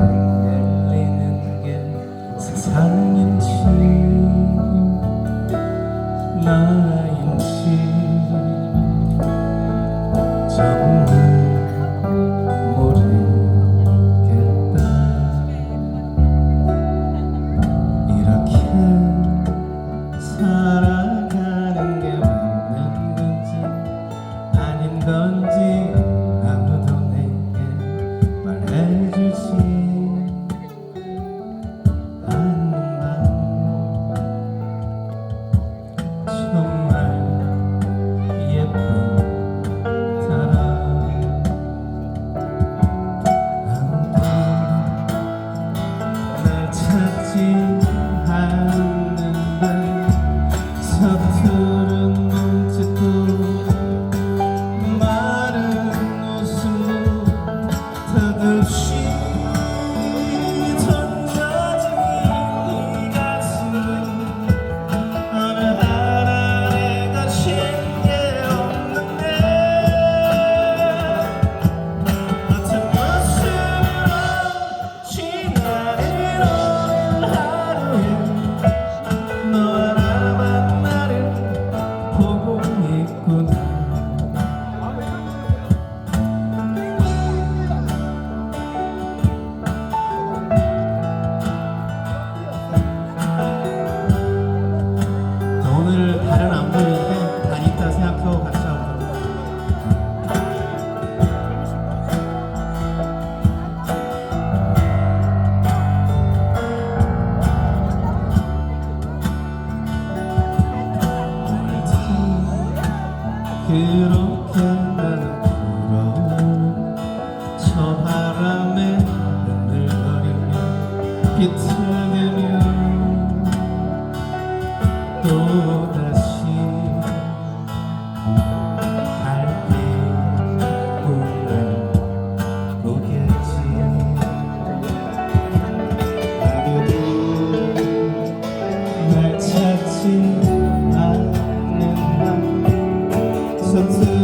흔들리는 게 세상인지 나인지. 정말 모르겠다. 이렇게 살아가는 게 맞는 건지 아닌 건지 오늘 다른 안무인데 다 있다 생각하고 같이 하고 그런 the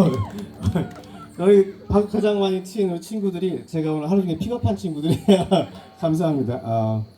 어, 네. 여기 가장 많이 튀는 친구들이 제가 오늘 하루 종일 픽업한 친구들이에요. 감사합니다. 어,